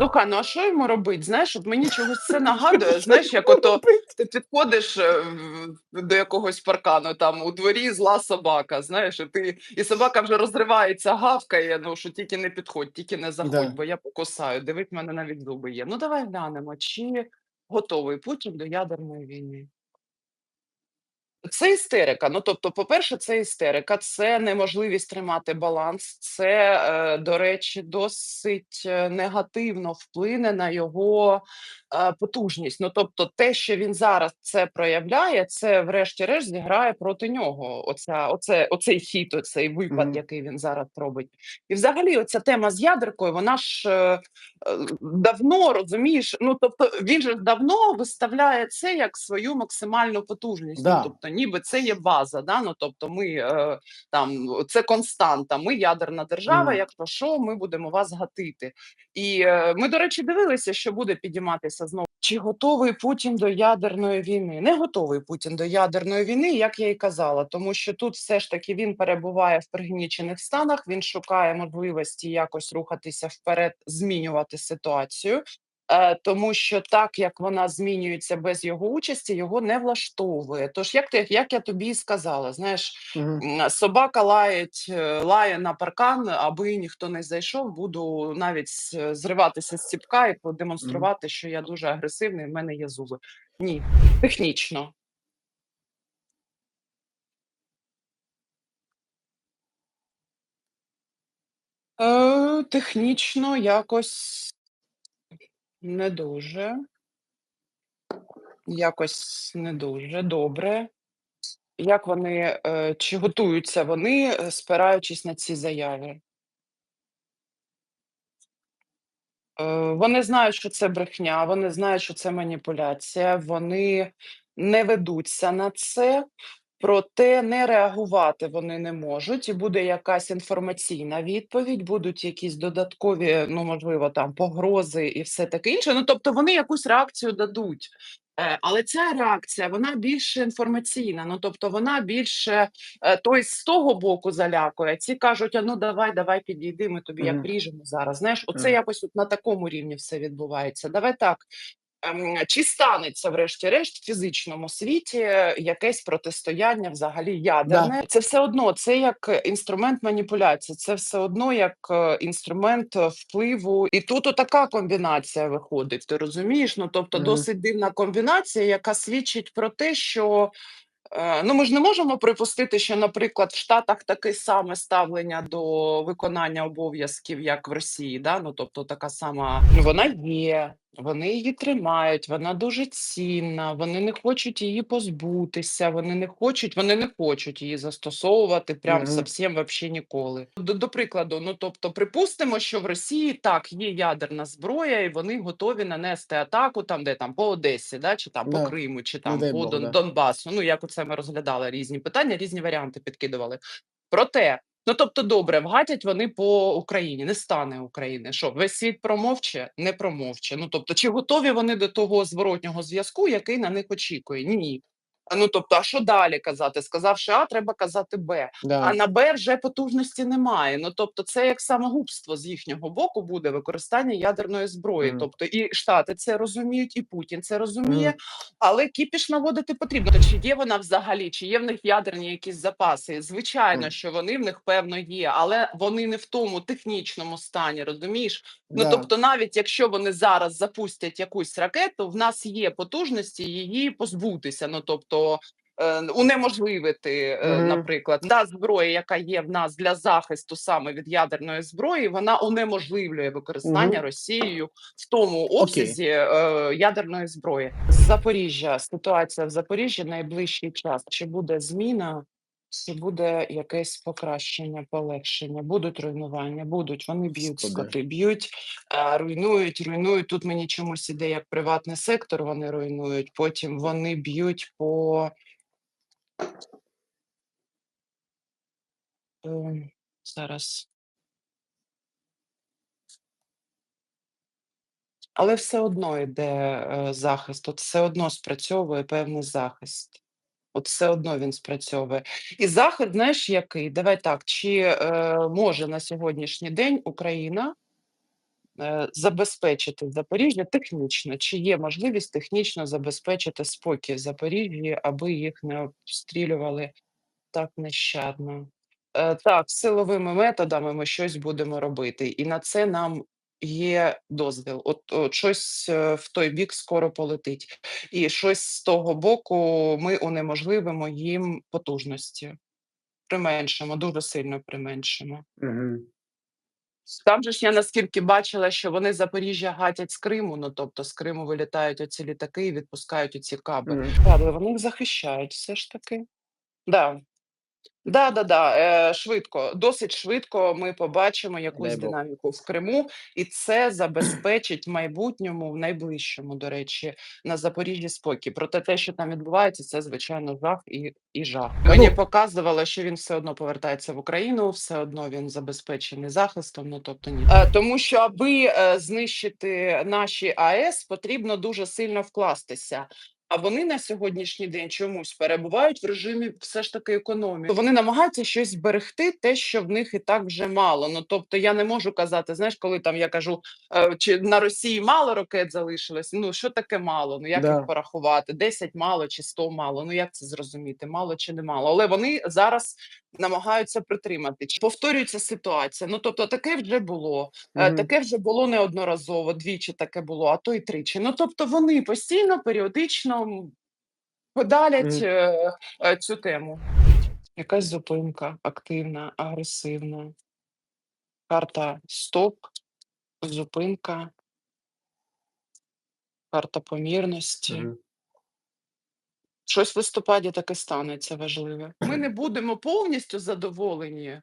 Слухай, ну а що йому робить? Знаєш, от мені чогось це нагадує, знаєш, як ото ти підходиш е, в- до якогось паркану, там у дворі зла собака, знаєш, і ти і собака вже розривається, гавкає. Ну що тільки не підходь, тільки не заходь, Да. бо я покусаю. Дивись, в мене навіть зуби є. Ну давай глянемо, чи готовий Путін до ядерної війни. Це істерика. Ну, тобто, по-перше, це істерика, це неможливість тримати баланс. Це, е, до речі, досить е, негативно вплине на його е, потужність. Ну, тобто, те, що він зараз це проявляє, це, врешті-решт, зіграє проти нього. Оця, оце, оцей хід, оцей випад, Мгм. який він зараз робить. І взагалі, оця тема з ядеркою, вона ж е, е, давно розумієш. Ну тобто, він же давно виставляє це як свою максимальну потужність. Ну Да. тобто, ніби це є база. Да? Ну тобто, ми е, там це константа. Ми ядерна держава. Мгм. Якщо що, ми будемо вас гатити. І е, ми, до речі, дивилися, що буде підійматися знову. Чи готовий Путін до ядерної війни? Не готовий Путін до ядерної війни, як я і казала, тому що тут все ж таки він перебуває в пригнічених станах. Він шукає можливості якось рухатися вперед, змінювати ситуацію. Е, тому що так як вона змінюється без його участі, його не влаштовує. Тож, як ти як я тобі і сказала, знаєш. Собака лаять, е, лає на паркан, аби ніхто не зайшов. Буду навіть зриватися з ціпка і продемонструвати, що я дуже агресивний, в мене є зуби. Ні, технічно. Е, технічно якось не дуже. Якось не дуже добре. Як вони, е, чи готуються вони, е, спираючись на ці заяви? Е, Вони знають, що це брехня, вони знають, що це маніпуляція, вони не ведуться на це, проте не реагувати вони не можуть. І буде якась інформаційна відповідь, будуть якісь додаткові, ну можливо, там погрози і все таке інше. Ну тобто вони якусь реакцію дадуть. Е, Але ця реакція вона більше інформаційна. Ну тобто вона більше е, той з того боку залякує. Ці кажуть: а ну давай, давай підійди, ми тобі як ріжемо зараз. Знаєш, оце якось от на такому рівні все відбувається. Давай так. Ем, Чи станеться, врешті-решт, в фізичному світі якесь протистояння взагалі Да. ядерне? Це все одно, це як е, інструмент маніпуляції, це все одно як е, інструмент е, впливу. І тут отака комбінація виходить. Ти розумієш? Ну тобто, Мгм. досить дивна комбінація, яка свідчить про те, що Е, ну, ми ж не можемо припустити, що, наприклад, в Штатах таке саме ставлення до виконання обов'язків, як в Росії. Да? Ну, тобто така сама ну, вона є, вони її тримають, вона дуже цінна, вони не хочуть її позбутися, вони не хочуть, вони не хочуть її застосовувати прям Мгм. зовсім вообще ніколи. До, до прикладу, ну тобто, припустимо, що в Росії так є ядерна зброя, і вони готові нанести атаку там, де там по Одесі, да, чи там по Да. Криму, чи Не там дай по Бог, Дон, да. Донбасу. Ну як оце ми розглядали різні питання, різні варіанти підкидували. Проте, ну тобто, добре, вгатять вони по Україні, не стане України. Що весь світ промовче, не промовче. Ну тобто, чи готові вони до того зворотнього зв'язку, який на них очікує? Ні. Ну тобто, а що далі казати? Сказавши А, треба казати Б. А на Б вже потужності немає. Ну тобто, це як самогубство з їхнього боку буде використання ядерної зброї. Мгм. Тобто, і Штати це розуміють, і Путін це розуміє, Мгм. але кіпіш наводити потрібно. Чи є вона взагалі, чи є в них ядерні якісь запаси? Звичайно, Мгм. що вони в них певно є, але вони не в тому технічному стані, розумієш? Ну тобто, навіть якщо вони зараз запустять якусь ракету, в нас є потужності її позбутися. Ну тобто. Е, Унеможливити, mm -hmm. наприклад, та зброя, яка є в нас для захисту саме від ядерної зброї, вона унеможливлює використання Мгм. Росією в тому обсязі е, ядерної зброї. Запоріжжя, ситуація в Запоріжжі найближчий час. Чи буде зміна, чи буде якесь покращення, полегшення? Будуть руйнування, будуть. Вони б'ють скоти, б'ють, е, руйнують, руйнують. Тут мені чомусь іде як приватний сектор. Вони руйнують. Потім вони б'ють по е, зараз. Але все одно йде е, захист. От все одно спрацьовує певний захист. От все одно він спрацьовує. І захист, знаєш, який? Давай так, чи е, може на сьогоднішній день Україна е, забезпечити Запоріжжя технічно? Чи є можливість технічно забезпечити спокій в Запоріжжі, аби їх не обстрілювали так нещадно? Е, так, силовими методами ми щось будемо робити, і на це нам є дозвіл. От, от щось е, в той бік скоро полетить, і щось з того боку ми унеможливимо їм потужності. Применшимо, дуже сильно применшимо. Мгм. Там же ж я наскільки бачила, що вони Запоріжжя гатять з Криму, ну тобто з Криму вилітають оці літаки і відпускають оці каби. Мгм. Але вони їх захищають все ж таки. Да. Да, да, да, е, швидко, досить швидко ми побачимо якусь Дай Бог. динаміку в Криму, і це забезпечить в майбутньому, в найближчому, до речі, на Запоріжжі спокій. Проте те, що там відбувається, це звичайно жах і, і жах. Та Мені ну- показувало, що він все одно повертається в Україну, все одно він забезпечений захистом. Ну тобто ні, е, тому що аби е, знищити наші АЕС, потрібно дуже сильно вкластися. А вони на сьогоднішній день чомусь перебувають в режимі все ж таки економії. Вони намагаються щось зберегти, те, що в них і так вже мало. Ну тобто я не можу казати, знаєш, коли там я кажу, е, чи на Росії мало ракет залишилось. Ну що таке мало? Ну як Да. їх порахувати? 10 мало чи 100 мало? Ну як це зрозуміти? Мало чи не мало? Але вони зараз намагаються притримати. Чи повторюється ситуація? Ну тобто, таке вже було. Е, Таке вже було неодноразово, двічі таке було, а то й тричі. Ну тобто вони постійно, періодично м, подалять е, цю тему. Якась зупинка активна, агресивна. Карта стоп, зупинка, карта помірності. Мгм. Щось в листопаді таке станеться важливе. Ми не будемо повністю задоволені,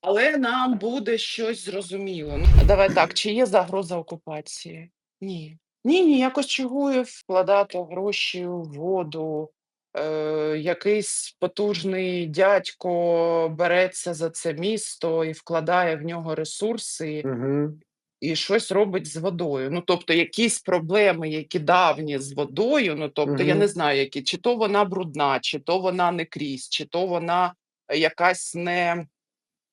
але нам буде щось зрозуміло. Ну, давай так, чи є загроза окупації? Ні. Ні, ні, якось чугує вкладати гроші у воду. Е, якийсь потужний дядько береться за це місто і вкладає в нього ресурси Мгм. і щось робить з водою. Ну, тобто, якісь проблеми, які давні з водою, ну тобто, я не Мгм. знаю, які, чи то вона брудна, чи то вона не крізь, чи то вона якась не.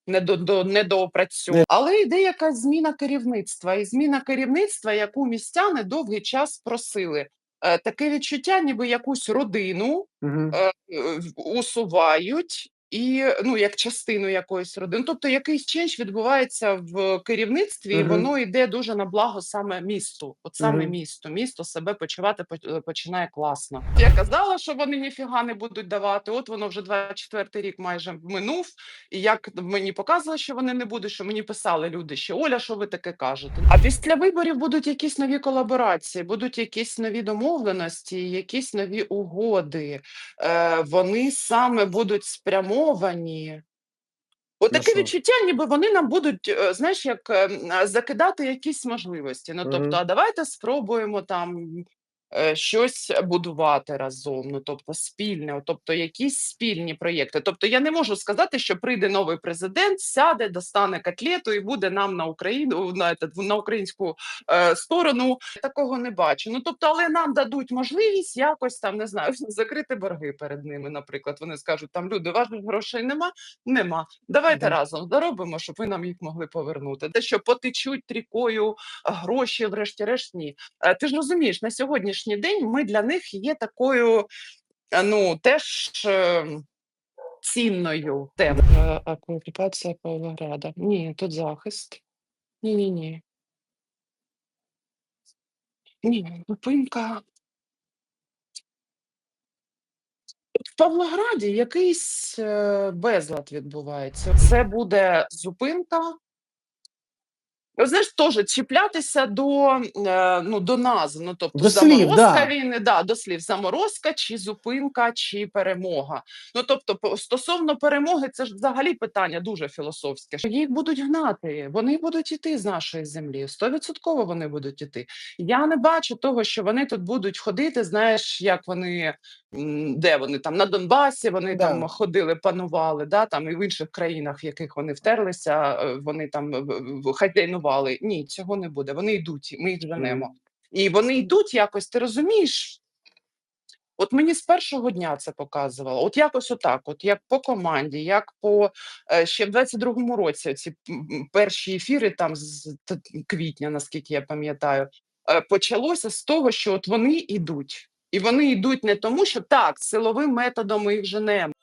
Недо, недоопрацьована. Але йде якась зміна керівництва, і зміна керівництва, яку містяни довгий час просили. Е, таке відчуття, ніби якусь родину угу. е, усувають і ну як частину якоїсь родини. Тобто якийсь ченч відбувається в керівництві, і воно йде дуже на благо саме місту. От саме Мгм. місто. Місто себе почувати е, починає класно. Я казала, що вони ніфіга не будуть давати. От воно вже 24 рік майже минув. І як мені показували, що вони не будуть, що мені писали люди, що Оля, що ви таке кажете? А після виборів будуть якісь нові колаборації, будуть якісь нові домовленості, якісь нові угоди. Е, вони саме будуть спрямовані. Отаке відчуття, ніби вони нам будуть, е, знаєш, як е, м, а, закидати якісь можливості. Ну, тобто, а давайте спробуємо там щось будувати разом. Ну, тобто, спільне, тобто, якісь спільні проєкти. Тобто, я не можу сказати, що прийде новий президент, сяде, достане котлету і буде нам на Україну на, на українську е, сторону. Такого не бачу. Ну тобто, але нам дадуть можливість якось там не знаю, закрити борги перед ними. Наприклад, вони скажуть: там люди, у грошей нема, нема. Давайте Мгм. разом заробимо, щоб ви нам їх могли повернути. Те, що потечуть трікою гроші, врешті-решт, ні. Е, Ти ж розумієш, на сьогоднішній день ми для них є такою, е, ну теж. е, Цінною темою. А окупація Павлограда. Ні, тут захист. Ні, ні, ні. Ні, зупинка. В Павлограді якийсь е, безлад відбувається. Це буде зупинка. Знаєш, теж чіплятися до, е, ну, до назв, ну, тобто До слів, заморозка да. війни, да, до слів, заморозка, чи зупинка, чи перемога. Ну, тобто, стосовно перемоги, це ж взагалі питання дуже філософське. Їх будуть гнати, вони будуть іти з нашої землі. Стовідсотково вони будуть іти. Я не бачу того, що вони тут будуть ходити. Знаєш, як вони де вони там на Донбасі, вони да. там ходили, панували, да там і в інших країнах, в яких вони втерлися, е, вони там хазяйнували. Ні, цього не буде. Вони йдуть, ми їх женемо. Mm. І вони йдуть якось. Ти розумієш? От мені з першого дня це показувало. От якось отак, от як по команді, як по е, ще в 22-му році ці перші ефіри, там з квітня, наскільки я пам'ятаю, е, почалося з того, що от вони йдуть. І вони йдуть не тому, що так, силовим методом ми їх женемо.